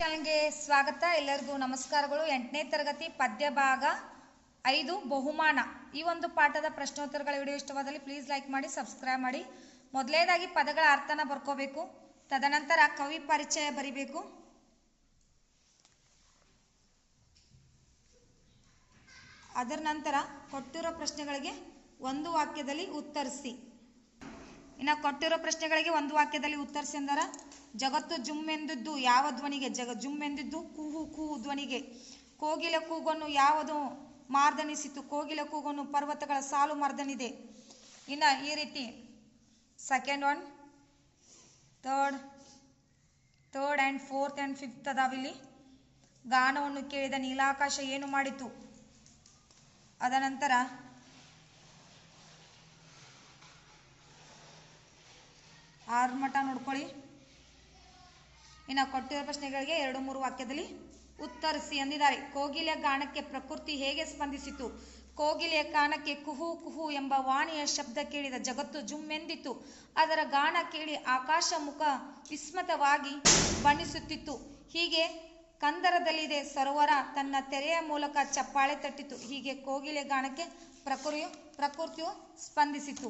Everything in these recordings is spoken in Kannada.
ಚಾನಲ್ಗೆ ಸ್ವಾಗತ. ಎಲ್ಲರಿಗೂ ನಮಸ್ಕಾರಗಳು. ಎಂಟನೇ ತರಗತಿ ಪದ್ಯ ಭಾಗ ಐದು, ಬಹುಮಾನ. ಈ ಒಂದು ಪಾಠದ ಪ್ರಶ್ನೋತ್ತರಗಳ ವಿಡಿಯೋ ಇಷ್ಟವಾದಲ್ಲಿ ಪ್ಲೀಸ್ ಲೈಕ್ ಮಾಡಿ ಸಬ್ಸ್ಕ್ರೈಬ್ ಮಾಡಿ. ಮೊದಲನೇದಾಗಿ ಪದಗಳ ಅರ್ಥನ ಬರ್ಕೋಬೇಕು. ತದನಂತರ ಕವಿ ಪರಿಚಯ ಬರಿಬೇಕು. ಅದರ ನಂತರ ಕೊಟ್ಟಿರೋ ಪ್ರಶ್ನೆಗಳಿಗೆ ಒಂದು ವಾಕ್ಯದಲ್ಲಿ ಉತ್ತರಿಸಿ. ಇನ್ನು ಕೊಟ್ಟಿರೋ ಪ್ರಶ್ನೆಗಳಿಗೆ ಒಂದು ವಾಕ್ಯದಲ್ಲಿ ಉತ್ತರಿಸಿ ಎಂದರ ಜಗತ್ತು ಜುಮ್ ಎಂದಿದ್ದು ಯಾವ ಧ್ವನಿಗೆ? ಜಗ ಜುಮ್ಮೆಂದಿದ್ದು ಕೂಹು ಕೂಹು ಧ್ವನಿಗೆ. ಕೋಗಿಲ ಕೂಗನ್ನು ಯಾವುದು ಮಾರ್ದನಿಸಿತು? ಕೋಗಿಲ ಕೂಗನ್ನು ಪರ್ವತಗಳ ಸಾಲು ಮರ್ದನಿದೆ. ಇನ್ನ ಈ ರೀತಿ. Second one third third and fourth and fifth ಅದಾವಿಲ್ಲಿ. ಗಾನವನ್ನು ಕೇಳಿದ ನೀಲಾಕಾಶ ಏನು ಮಾಡಿತು? ಅದನಂತರ ಆರು ಮಠ ನೋಡ್ಕೊಳ್ಳಿ. ಇನ್ನು ಕೊಟ್ಟಿರೋ ಪ್ರಶ್ನೆಗಳಿಗೆ ಎರಡು ಮೂರು ವಾಕ್ಯದಲ್ಲಿ ಉತ್ತರಿಸಿ ಎಂದಿದ್ದಾರೆ. ಕೋಗಿಲೆಯ ಗಾನಕ್ಕೆ ಪ್ರಕೃತಿ ಹೇಗೆ ಸ್ಪಂದಿಸಿತು? ಕೋಗಿಲೆಯ ಗಾನಕ್ಕೆ ಕುಹು ಕುಹು ಎಂಬ ವಾಣಿಯ ಶಬ್ದ ಕೇಳಿದ ಜಗತ್ತು ಜುಮ್ಮೆಂದಿತ್ತು. ಅದರ ಗಾನ ಕೇಳಿ ಆಕಾಶ ಮುಖ ವಿಸ್ಮತವಾಗಿ ಬಣ್ಣಿಸುತ್ತಿತ್ತು. ಹೀಗೆ ಕಂದರದಲ್ಲಿದೆ ಸರೋವರ, ತನ್ನ ತೆರೆಯ ಮೂಲಕ ಚಪ್ಪಾಳೆ ತಟ್ಟಿತು. ಹೀಗೆ ಕೋಗಿಲೆ ಗಾನಕ್ಕೆ ಪ್ರಕೃತಿಯು ಪ್ರಕೃತಿಯು ಸ್ಪಂದಿಸಿತು.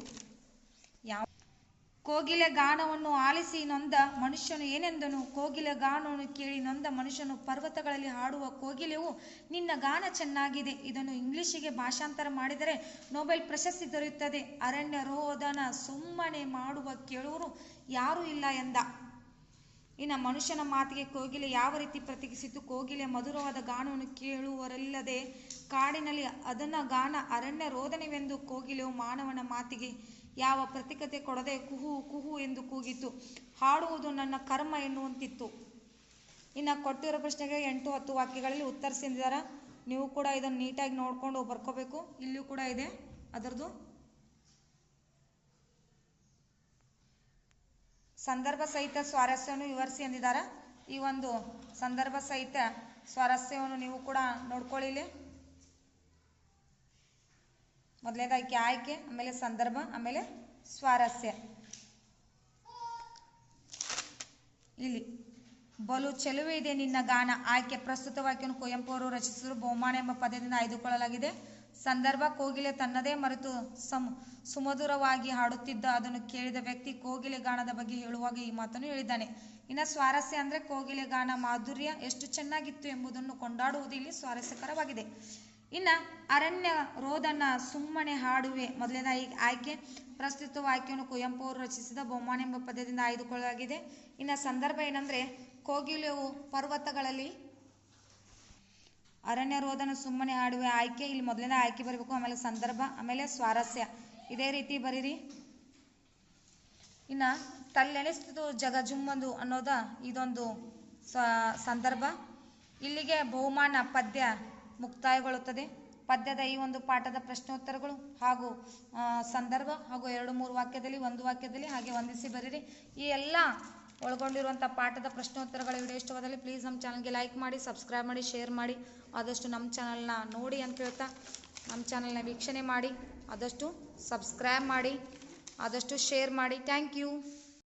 ಕೋಗಿಲೆ ಗಾನವನ್ನು ಆಲಿಸಿ ನೊಂದ ಮನುಷ್ಯನು ಏನೆಂದನು? ಕೋಗಿಲೆ ಗಾನವನ್ನು ಕೇಳಿ ನೊಂದ ಮನುಷ್ಯನು ಪರ್ವತಗಳಲ್ಲಿ ಹಾಡುವ ಕೋಗಿಲೆಯು ನಿನ್ನ ಗಾನ ಚೆನ್ನಾಗಿದೆ. ಇದನ್ನು ಇಂಗ್ಲಿಷಿಗೆ ಭಾಷಾಂತರ ಮಾಡಿದರೆ ನೊಬೆಲ್ ಪ್ರಶಸ್ತಿ ದೊರೆಯುತ್ತದೆ. ಅರಣ್ಯ ರೋಧನ ಸುಮ್ಮನೆ ಮಾಡುವ ಕೇಳುವರು ಯಾರೂ ಇಲ್ಲ ಎಂದ. ಇನ್ನು ಮನುಷ್ಯನ ಮಾತಿಗೆ ಕೋಗಿಲೆ ಯಾವ ರೀತಿ ಪ್ರತಿಕ್ರಿಯಿಸಿತು? ಕೋಗಿಲೆ ಮಧುರವಾದ ಗಾನವನ್ನು ಕೇಳುವರಲ್ಲದೆ ಕಾಡಿನಲ್ಲಿ ಅದನ್ನ ಗಾನ ಅರಣ್ಯ ರೋಧನವೆಂದು ಕೋಗಿಲೆಯು ಮಾನವನ ಮಾತಿಗೆ ಯಾವ ಪ್ರತಿಕತೆ ಕೊಡದೆ ಕುಹು ಕುಹು ಎಂದು ಕೂಗಿತು. ಹಾಡುವುದು ನನ್ನ ಕರ್ಮ ಎನ್ನುವಂತಿತ್ತು. ಇನ್ನು ಕೊಟ್ಟಿರೋ ಪ್ರಶ್ನೆಗೆ ಎಂಟು, ಹತ್ತು ವಾಕ್ಯಗಳಲ್ಲಿ ಉತ್ತರಿಸಿದ್ದಾರೆ ನೀವು ಕೂಡ ಇದನ್ನು ನೀಟಾಗಿ ನೋಡಿಕೊಂಡು ಬರ್ಕೋಬೇಕು. ಇಲ್ಲಿಯೂ ಕೂಡ ಇದೆ. ಅದರದು ಸಂದರ್ಭ ಸಹಿತ ಸ್ವಾರಸ್ಯವನ್ನು ವಿವರಿಸಿ ಎಂದಿದ್ದಾರೆ. ಈ ಒಂದು ಸಂದರ್ಭ ಸಹಿತ ಸ್ವಾರಸ್ಯವನ್ನು ನೀವು ಕೂಡ ನೋಡ್ಕೊಳ್ಳಿ ಇಲ್ಲಿ ಮೊದಲನೇದಾಗಿ ಆಯ್ಕೆ, ಆಮೇಲೆ ಸಂದರ್ಭ, ಆಮೇಲೆ ಸ್ವಾರಸ್ಯ. ಇಲ್ಲಿ, ಬಲು ಚೆಲುವೆ ಇದೆ ನಿನ್ನ ಗಾನ. ಆಯ್ಕೆ ಪ್ರಸ್ತುತ ವಾಕ್ಯವನ್ನು ಕುವೆಂಪು ಅವರು ರಚಿಸಿದರು ಬಹುಮಾನ ಎಂಬ ಪದದಿಂದ ಆಯ್ದುಕೊಳ್ಳಲಾಗಿದೆ. ಸಂದರ್ಭ, ಕೋಗಿಲೆ ತನ್ನದೇ ಮರೆತು ಸಮ, ಸುಮಧುರವಾಗಿ ಹಾಡುತ್ತಿದ್ದ ಅದನ್ನು ಕೇಳಿದ ವ್ಯಕ್ತಿ ಕೋಗಿಲೆ ಗಾನದ ಬಗ್ಗೆ ಹೇಳುವಾಗ ಈ ಮಾತನ್ನು ಹೇಳಿದ್ದಾನೆ. ಇನ್ನು ಸ್ವಾರಸ್ಯ ಅಂದರೆ ಕೋಗಿಲೆ ಗಾನ ಮಾಧುರ್ಯ ಎಷ್ಟು ಚೆನ್ನಾಗಿತ್ತು ಎಂಬುದನ್ನು ಕೊಂಡಾಡುವುದು ಇಲ್ಲಿ ಸ್ವಾರಸ್ಯಕರವಾಗಿದೆ. ಇನ್ನು ಅರಣ್ಯ ರೋದನ ಸುಮ್ಮನೆ ಹಾಡುವೆ. ಮೊದಲನೇ ಆಯ್ಕೆ ಪ್ರಸ್ತುತ ವಾಕ್ಯವನ್ನು ಕುವೆಂಪು ಅವರು ರಚಿಸಿದ ಬಹುಮಾನ ಎಂಬ ಪದ್ಯದಿಂದ ಆಯ್ದುಕೊಳ್ಳಲಾಗಿದೆ. ಇನ್ನು ಸಂದರ್ಭ ಏನಂದರೆ, ಕೋಗಿಲೆಯು ಪರ್ವತಗಳಲ್ಲಿ ಅರಣ್ಯ ರೋದನ ಸುಮ್ಮನೆ ಹಾಡುವೆ. ಆಯ್ಕೆ, ಇಲ್ಲಿ ಮೊದಲನೇ ಆಯ್ಕೆ ಬರಬೇಕು, ಆಮೇಲೆ ಸಂದರ್ಭ, ಆಮೇಲೆ ಸ್ವಾರಸ್ಯ. ಇದೇ ರೀತಿ ಬರೀರಿ. ಇನ್ನು ಜಗ ಜಗಜುಮ್ಮಂದು ಅನ್ನೋದ ಇದೊಂದು ಸಂದರ್ಭ. ಇಲ್ಲಿಗೆ ಬಹುಮಾನ ಪದ್ಯ ಮುಕ್ತಾಯಗೊಳ್ಳುತ್ತದೆ. ಪದ್ಯದ ಈ ಒಂದು ಪಾಠದ ಪ್ರಶ್ನೋತ್ತರಗಳು ಹಾಗೂ ಸಂದರ್ಭ ಹಾಗೂ ಎರಡು ಮೂರು ವಾಕ್ಯದಲ್ಲಿ, ಒಂದು ವಾಕ್ಯದಲ್ಲಿ ಹಾಗೆ ಹೊಂದಿಸಿ ಬರೀರಿ. ಈ ಎಲ್ಲ ಒಳಗೊಂಡಿರುವಂಥ ಪಾಠದ ಪ್ರಶ್ನೋತ್ತರಗಳ ವಿಡಿಯೋ ಇಷ್ಟವಾದಲ್ಲಿ ಪ್ಲೀಸ್ ನಮ್ಮ ಚಾನಲ್ಗೆ ಲೈಕ್ ಮಾಡಿ ಸಬ್ಸ್ಕ್ರೈಬ್ ಮಾಡಿ ಶೇರ್ ಮಾಡಿ. ಆದಷ್ಟು ನಮ್ಮ ಚಾನಲ್ನ ನೋಡಿ ಅಂತ ಹೇಳ್ತಾ, ನಮ್ಮ ಚಾನಲ್ನ ವೀಕ್ಷಣೆ ಮಾಡಿ. ಆದಷ್ಟು ಸಬ್ಸ್ಕ್ರೈಬ್ ಮಾಡಿ. ಆದಷ್ಟು ಶೇರ್ ಮಾಡಿ. Thank you